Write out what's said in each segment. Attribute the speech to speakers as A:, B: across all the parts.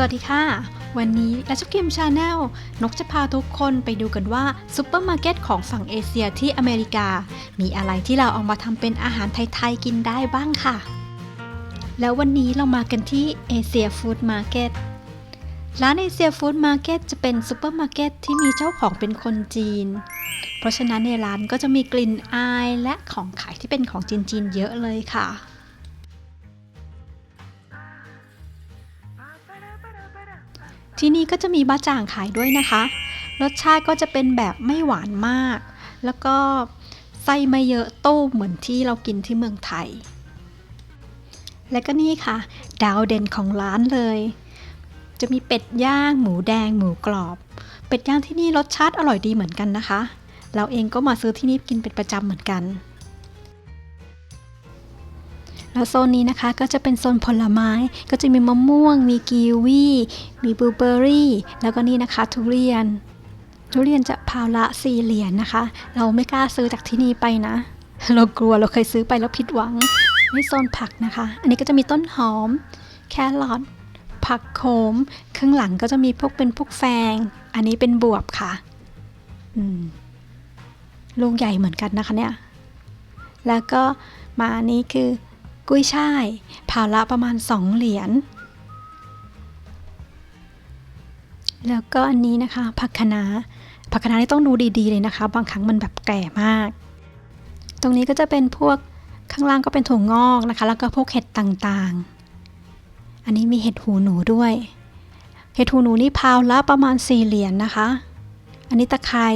A: สวัสดีค่ะ วันนี้รัชกิมชาแนลนกจะพาทุกคนไปดูกันว่าซูเปอร์มาร์เก็ตของฝั่งเอเชียที่อเมริกา มีอะไรที่เราเอามาทำเป็นอาหารไทย ๆ กินได้บ้างค่ะ แล้ววันนี้เรามากันที่เอเชียฟู้ดมาร์เก็ตร้านเอเชียฟู้ดมาร์เก็ตจะเป็นซูเปอร์มาร์เก็ตที่มีเจ้าของเป็นคนจีน เพราะฉะนั้นในร้านก็จะมีกลิ่นอายและของขายที่เป็นของจีนๆเยอะเลยค่ะ ที่นี่ก็จะมีบะจ่างขายด้วยนะคะ รสชาติก็จะเป็นแบบไม่หวานมาก แล้วก็ไส้ไม่เยอะตู้เหมือนที่เรากินที่เมืองไทย และก็นี่ค่ะ ดาวเด่นของร้านเลย จะมีเป็ดย่าง หมูแดง หมูกรอบ เป็ดย่างที่นี่รสชาติอร่อยดีเหมือนกันนะคะ เราเองก็มาซื้อที่นี่กินเป็นประจำเหมือนกัน แล้วโซนนี้นะคะก็จะเป็นโซนผลไม้ก็จะมีมะม่วง มีกีวีมีบลูเบอร์รี่ แล้วก็นี่นะคะทุเรียน ทุเรียนจะพาวละสี่เหรียญนะคะ เราไม่กล้าซื้อจากที่นี่ไปนะ เรากลัวเราเคยซื้อไปแล้วผิดหวังนี่โซนผักนะคะ อันนี้ก็จะมีต้นหอม แครอทผักโขมข้างหลังก็จะมีพวกเป็นพวกแฟง อันนี้เป็นบวบค่ะอืมลูกใหญ่เหมือนกันนะคะเนี่ย แล้วก็มานนี้คือ กุ้ยช่ายเผาละประมาณ 2 เหรียญ แล้วก็อันนี้นะคะ ผักคะน้าผักคะน้านี่ต้องดูดีๆเลยนะคะ บางครั้งมันแบบแก่มาก ตรงนี้ก็จะเป็นพวกข้างล่างก็เป็นถั่วงอกนะคะ แล้วก็พวกเห็ดต่างๆ อันนี้มีเห็ดหูหนูด้วย เห็ดหูหนูนี่พาวละประมาณ 4 เหรียญนนะคะ อันนี้ตะไคร้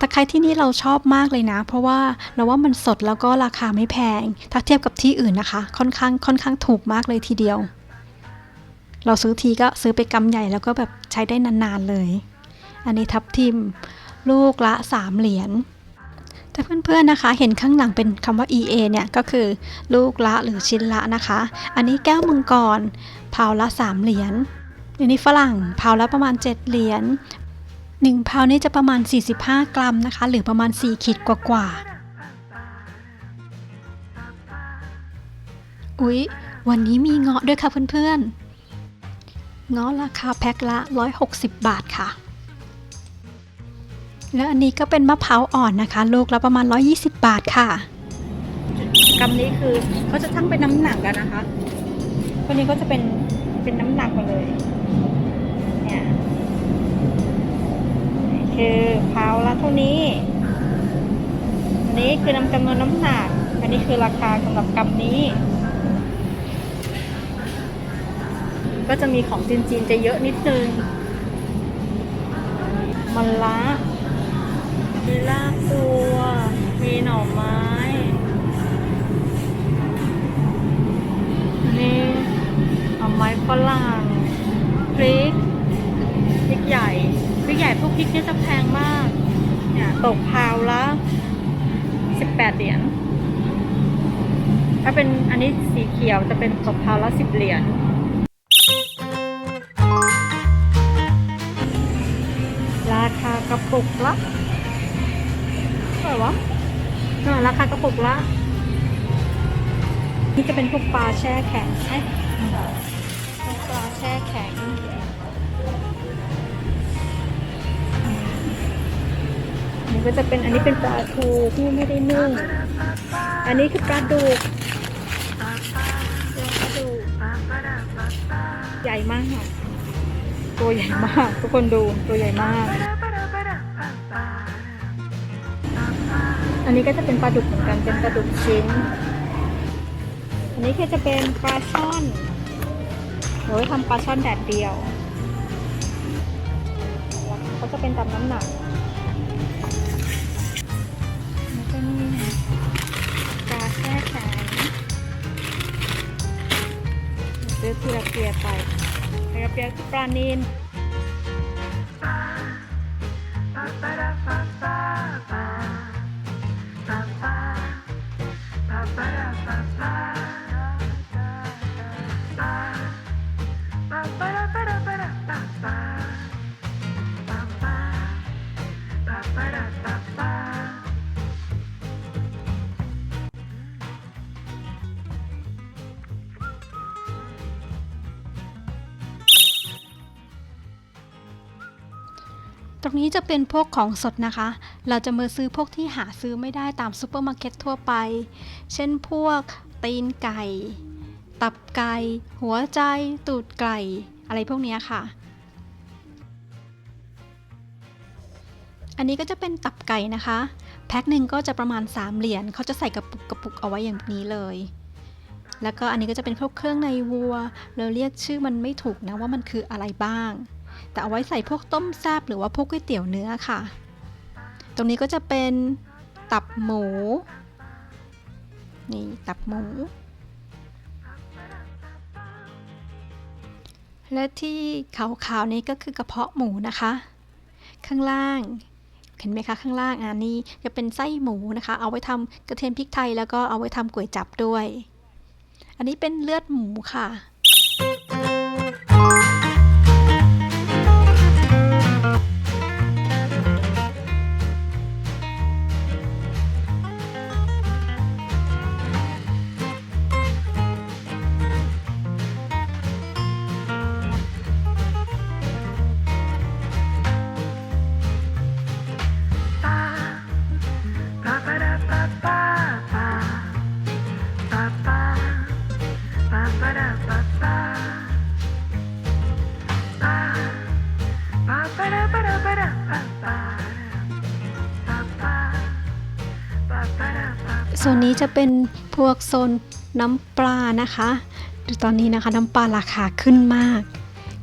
A: ตะไคร้ที่นี่เราชอบมากเลยนะ เพราะว่าเราว่ามันสดแล้วก็ราคาไม่แพง ถ้าเทียบกับที่อื่นนะคะ ค่อนข้างค่อนข้างถูกมากเลยทีเดียว เราซื้อทีก็ซื้อไปกำใหญ่แล้วก็แบบใช้ได้นานๆเลย อันนี้ทับทิมลูกละ 3 เหรียญแต่เพื่อนๆนะคะ เห็นข้างหลังเป็นคำว่า EA เนี่ยก็คือลูกละหรือชิ้นละนะคะ อันนี้แก้วมังกรพาละ 3 เหรียญอันนี้ฝรั่งพาละประมาณ 7 เหรียญ หนึ่งพาวนี่จะประมาณ 45 กรัมนะคะ หรือประมาณ 4 ขีดกว่าๆ อุ๊ย วันนี้มีเงาะด้วยค่ะเพื่อนๆ เงาะราคาแพ็คละ 160 บาทค่ะ แล้วอันนี้ก็เป็นมะพร้าวอ่อนนะคะ ลูกละประมาณ 120 บาทค่ะกำนี้คือเขาจะทั้งเป็นน้ำหนักกันนะคะตัวนี้ก็จะเป็นเป็นน้ำหนักหมดเลย คือเผาละเท่านี้อันนี้คือนำจำนวนน้ำหนัก อันนี้คือราคาสำหรับกำนี้ ก็จะมีของจีนๆจะเยอะนิดนึงมันละมีลาบตัว พริกนี่จะแพงมาก เนี่ยตกพาวละสิบแปดเหรียญ ถ้าเป็นอันนี้สีเขียวจะเป็นตกพาวละสิบเหรียญราคากระปุกละเท่าไหร่วะอ่ราคากระปุกละ นี่จะเป็นพวกปลาแช่แข็งเอ้ยพวกปลาแช่แข็ง ก็จะเป็นอันนี้เป็นปลาทูที่ไม่ได้นึ่ง อันนี้คือปลาดุกปลาดุกใหญ่มากค่ะตัวใหญ่มาก ทุกคนดูตัวใหญ่มาก อันนี้ก็จะเป็นปลาดุกเหมือนกันเป็นปลาดุกชิ้น อันนี้ก็จะเป็นปลาช่อนโอ้ยทำปลาช่อนแดดเดียวเขาจะเป็นตามน้ำหนัก ซื้อทีละเปียไปทีละเปียปลานิน ตรงนี้จะเป็นพวกของสดนะคะ เราจะมาซื้อพวกที่หาซื้อไม่ได้ตามซูเปอร์มาร์เก็ตทั่วไป เช่นพวกตีนไก่ ตับไก่ หัวใจ ตูดไก่ อะไรพวกนี้ค่ะ อันนี้ก็จะเป็นตับไก่นะคะ แพ็คหนึ่งก็จะประมาณ 3 เหรียญ เขาจะใส่กระปุกกระปุกเอาไว้อย่างนี้เลย แล้วก็อันนี้ก็จะเป็นพวกเครื่องในวัว เราเรียกชื่อมันไม่ถูกนะว่ามันคืออะไรบ้าง แต่เอาไว้ใส่พวกต้มแซบหรือว่าพวกก๋วยเตี๋ยวเนื้อค่ะ ตรงนี้ก็จะเป็นตับหมู นี่ตับหมู และที่ขาวๆนี้ก็คือกระเพาะหมูนะคะ ข้างล่างเห็นไหมคะ ข้างล่างอันนี้จะเป็นไส้หมูนะคะ เอาไว้ทำกระเทียมพริกไทยแล้วก็เอาไว้ทำก๋วยจับด้วย อันนี้เป็นเลือดหมูค่ะ โซนนี้จะเป็นพวกโซนน้ำปลานะคะดูตอนนี้นะคะน้ำปลาราคาขึ้นมาก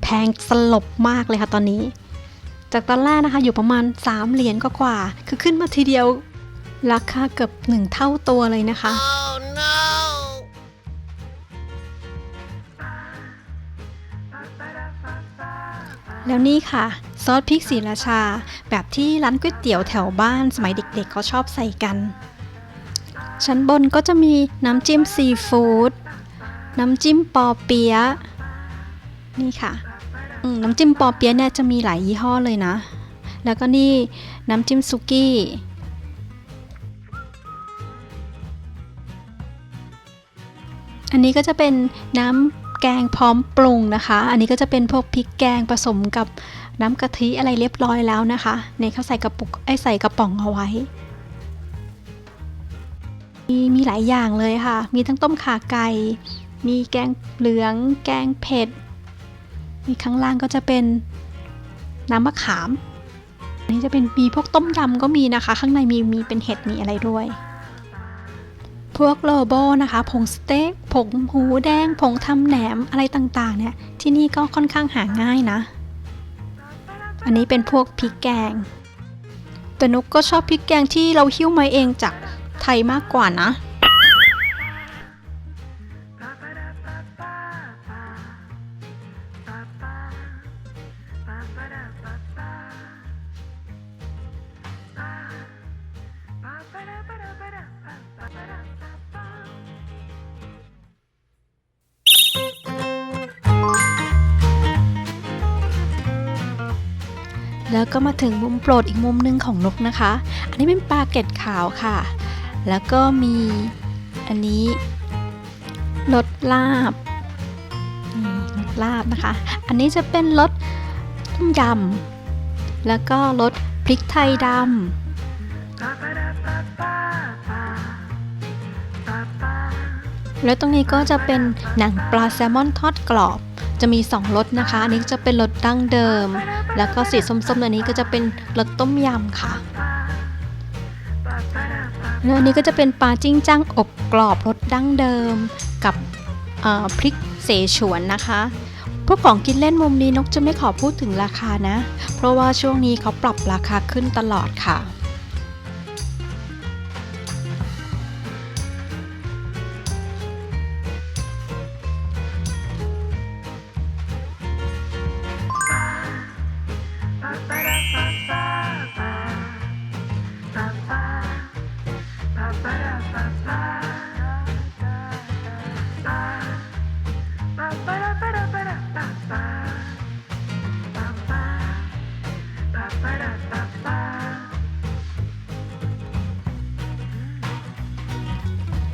A: แพงสลบมากเลยค่ะตอนนี้ จากตอนแรกนะคะอยู่ประมาณ 3 เหรียญก็กว่า คือขึ้นมาทีเดียวราคาเกือบหนึ่งเท่าตัวเลยนะคะ
B: Oh no!
A: แล้วนี่ค่ะ ซอสพริกศรีราชา แบบที่ร้านก๋วยเตี๋ยวแถวบ้านสมัยเด็กๆเขาชอบใส่กัน ชั้นบนก็จะมีน้ำจิ้มซีฟู้ดน้ำจิ้มปอเปี๊ยะนี่ค่ะน้ำจิ้มปอเปี๊ยะเนี่ยจะมีหลายยี่ห้อเลยนะ แล้วก็นี่น้ำจิ้มซุกี้อันนี้ก็จะเป็นน้ำแกงพร้อมปรุงนะคะ อันนี้ก็จะเป็นพวกพริกแกงผสมกับน้ำกะทิอะไรเรียบร้อยแล้วนะคะเนี่ยเขาใส่กระปุกไอใส่กระป๋องเอาไว้ มีมีหลายอย่างเลยค่ะ มีทั้งต้มข่าไก่ มีแกงเหลือง แกงเผ็ด มีข้างล่างก็จะเป็นน้ำมะขามอันนี้จะเป็นมีพวกต้มยำก็มีนะคะ ข้างในมีมีเป็นเห็ดมีอะไรด้วย พวกโลโบนะคะผงสเต็กผงหูแดงผงทำแหนมอะไรต่างๆ เนี่ย ที่นี่ก็ค่อนข้างหาง่ายนะ อันนี้เป็นพวกพริกแกง แต่นุกก็ชอบพริกแกงที่เราหิ้วมาเองจาก ไทยมากกว่านะ แล้วก็มาถึงมุมโปรดอีกมุมหนึ่งของนกนะคะ อันนี้เป็นปลาเกล็ดขาวค่ะ แล้วก็มีอันนี้รสลาบรสลาบนะคะ อันนี้จะเป็นรสต้มยำแล้วก็รสพริกไทยดำแล้วตรงนี้ก็จะเป็นหนังปลาแซลมอนทอดกรอบ จะมี 2รสนะคะ อันนี้จะเป็นรสดั้งเดิม แล้วก็สีส้มๆอันนี้ก็จะเป็นรสต้มยำค่ะ แล้วอันนี้ก็จะเป็นปลาจิ้งจ้างอบกรอบรสดั้งเดิม กับพริกเสฉวนนะคะพวกของกินเล่นมุมนี้นกจะไม่ขอพูดถึงราคานะ เพราะว่าช่วงนี้เขาปรับราคาขึ้นตลอดค่ะ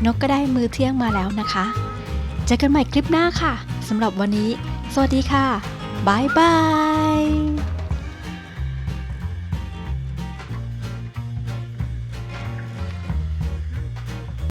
A: นกก็ได้มือเที่ยงมาแล้วนะคะ เจอกันใหม่คลิปหน้าค่ะสำหรับวันนี้ สวัสดีค่ะบายบาย